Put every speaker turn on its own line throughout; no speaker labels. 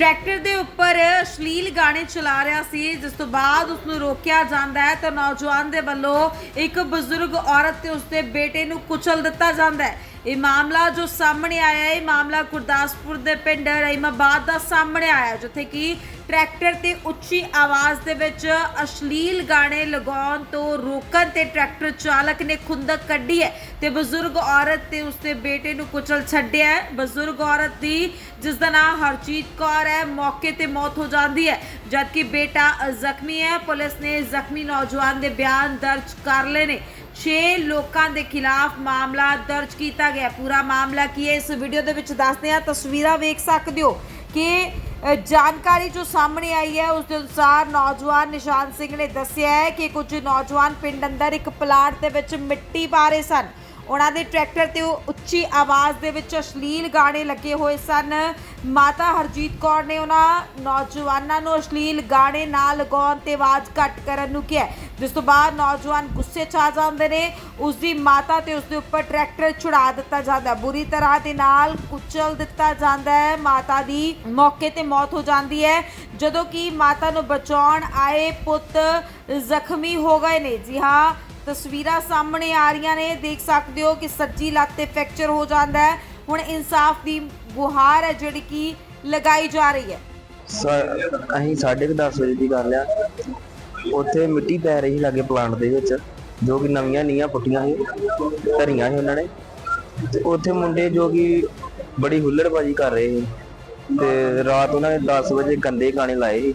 Tractor ਦੇ ਉੱਪਰ ਅਸ਼ਲੀਲ ਗਾਣੇ ਚਲਾ ਰਿਹਾ ਸੀ, ਜਿਸ ਤੋਂ ਬਾਅਦ ਉਸ ਨੂੰ ਰੋਕਿਆ ਜਾਂਦਾ ਹੈ ਤਾਂ ਨੌਜਵਾਨ ਦੇ ਵੱਲੋਂ ਇੱਕ ਬਜ਼ੁਰਗ ਔਰਤ ਤੇ ਉਸਦੇ ਬੇਟੇ ਨੂੰ ਕੁਚਲ ਦਿੱਤਾ ਜਾਂਦਾ ਹੈ। ਇਹ ਮਾਮਲਾ ਜੋ ਸਾਹਮਣੇ ਆਇਆ ਹੈ, ਇਹ ਮਾਮਲਾ ਗੁਰਦਾਸਪੁਰ ਦੇ ਪਿੰਡ ਰਹੀਮਾਬਾਦ ਦਾ ਸਾਹਮਣੇ ਆਇਆ ਜਿੱਥੇ ਕਿ ਟਰੈਕਟਰ ਤੇ ਉੱਚੀ ਆਵਾਜ਼ ਦੇ ਵਿੱਚ ਅਸ਼ਲੀਲ ਗਾਣੇ ਲਗਾਉਣ ਤੋਂ ਰੋਕਣ ਤੇ ਟਰੈਕਟਰ ਚਾਲਕ ਨੇ ਖੁੰਦਕ ਕੱਢੀ ਹੈ ਤੇ ਬਜ਼ੁਰਗ ਔਰਤ ਤੇ ਉਸਦੇ ਬੇਟੇ ਨੂੰ ਕੁਚਲ ਛੱਡਿਆ ਹੈ। ਬਜ਼ੁਰਗ ਔਰਤ ਦੀ, ਜਿਸ ਦਾ ਨਾਮ ਹਰਜੀਤ ਕੌਰ ਹੈ, ਮੌਕੇ ਤੇ ਮੌਤ ਹੋ ਜਾਂਦੀ ਹੈ। ਜਦਕਿ ਬੇਟਾ ਜ਼ਖਮੀ ਹੈ, ਪੁਲਿਸ ਨੇ ਜ਼ਖਮੀ ਨੌਜਵਾਨ ਦੇ ਬਿਆਨ ਦਰਜ ਕਰ ਲਏ ਨੇ। 6 ਲੋਕਾਂ ਦੇ ਖਿਲਾਫ ਮਾਮਲਾ ਦਰਜ ਕੀਤਾ ਗਿਆ ਪੂਰਾ ਮਾਮਲਾ ਕੀ ਹੈ? ਇਸ ਵੀਡੀਓ ਦੇ ਵਿੱਚ ਦੱਸਦੇ ਹਾਂ। ਤਸਵੀਰਾਂ ਵੇਖ ਸਕਦੇ ਹੋ ਕਿ ਜਾਣਕਾਰੀ ਜੋ ਸਾਹਮਣੇ ਆਈ ਹੈ, ਉਸ ਦੇ ਅਨੁਸਾਰ ਨੌਜਵਾਨ ਨਿਸ਼ਾਨ ਸਿੰਘ ਨੇ ਦੱਸਿਆ ਹੈ ਕਿ ਕੁਝ ਨੌਜਵਾਨ ਪਿੰਡ ਅੰਦਰ ਇੱਕ ਪਲਾਟ ਦੇ ਵਿੱਚ ਮਿੱਟੀ ਪਾ ਰਹੇ ਸਨ। ਉਹਨਾਂ ਦੇ ਟਰੈਕਟਰ ਤੇ ਉਹ ਉੱਚੀ ਆਵਾਜ਼ ਦੇ ਵਿੱਚ ਅਸ਼ਲੀਲ ਗਾਣੇ ਲੱਗੇ ਹੋਏ ਸਨ। ਮਾਤਾ ਹਰਜੀਤ ਕੌਰ ਨੇ ਉਹਨਾਂ ਨੌਜਵਾਨਾਂ ਨੂੰ ਅਸ਼ਲੀਲ ਗਾਣੇ ਨਾ ਲਗਾਉਣ ਤੇ ਆਵਾਜ਼ ਘੱਟ ਕਰਨ ਨੂੰ ਕਿਹਾ। ਜਿਸ ਤੋਂ ਬਾਅਦ ਨੌਜਵਾਨ ਗੁੱਸੇ 'ਚ ਆ ਜਾਂਦੇ ਨੇ। ਉਸ ਦੀ ਮਾਤਾ ਤੇ ਉਸ ਦੇ ਉੱਪਰ ਟਰੈਕਟਰ ਛੁੜਾ ਦਿੱਤਾ ਜਾਂਦਾ। ਬੁਰੀ ਤਰ੍ਹਾਂ ਦੇ ਨਾਲ ਕੁਚਲ ਦਿੱਤਾ ਜਾਂਦਾ ਹੈ। ਮਾਤਾ ਦੀ ਮੌਕੇ ਤੇ ਮੌਤ ਹੋ ਜਾਂਦੀ ਹੈ। ਜਦੋਂ ਕਿ ਮਾਤਾ ਨੂੰ ਬਚਾਉਣ ਆਏ ਪੁੱਤ ਜ਼ਖਮੀ ਹੋ ਗਏ ਨੇ। ਜੀ ਹਾਂ ਤਸਵੀਰਾਂ ਸਾਹਮਣੇ ਆ ਰਹੀਆਂ ਨੇ। ਦੇਖ ਸਕਦੇ ਹੋ ਕਿ ਸੱਜੀ ਲੱਤ ਤੇ ਫ੍ਰੈਕਚਰ ਹੋ ਜਾਂਦਾ ਹੈ। ਹੁਣ ਇਨਸਾਫ ਦੀ ਗੁਹਾਰ ਹੈ ਜਿਹੜੀ ਕਿ ਲਗਾਈ ਜਾ ਰਹੀ ਹੈ।
ਸ- ਅਸੀਂ 10:30 ਵਜੇ ਦੀ ਗੱਲ ਆ। ਉੱਥੇ ਮਿੱਟੀ ਪੈ ਰਹੀ ਸੀ ਲਾਗੇ ਪਲਾਂਟ ਦੇ ਵਿੱਚ, ਜੋ ਕਿ ਨਵੀਆਂ ਨੀਆਂ ਪੁੱਟੀਆਂ ਸੀ, ਧਰੀਆਂ ਸੀ ਉਹਨਾਂ ਨੇ। ਤੇ ਉੱਥੇ ਮੁੰਡੇ ਜੋ ਕਿ ਬੜੀ ਹੁੱਲੜਬਾਜੀ ਕਰ ਰਹੇ ਸੀ। ਤੇ ਰਾਤ ਉਹਨਾਂ ਨੇ 10 ਵਜੇ ਗੰਦੇ ਗਾਣੇ ਲਾਏ ਸੀ।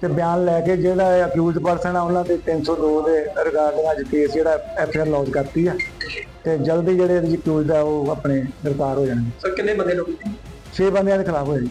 ਤੇ ਬਿਆਨ ਲੈ ਕੇ ਜਿਹੜਾ ਅਕਿਊਜ਼ਡ ਪਰਸਨ ਆ ਉਹਨਾਂ ਤੇ 302 ਦੇ ਰਿਗਾਰਡਿੰਗ ਅੱਜ ਕੇਸ ਜਿਹੜਾ ਐਫ ਆਰ ਲੌਂਚ ਕਰਤੀ ਆ। ਤੇ ਜਲਦੀ ਜਿਹੜੇ ਅਕਿਊਜ਼ਡ ਆ ਉਹ ਆਪਣੇ ਗ੍ਰਿਫਤਾਰ ਹੋ ਜਾਣਗੇ।
ਸਰ ਕਿੰਨੇ ਬੰਦੇ ਲੋਕ
6 ਬੰਦਿਆਂ ਦੇ ਖਿਲਾਫ ਹੋਏ। ਜੀ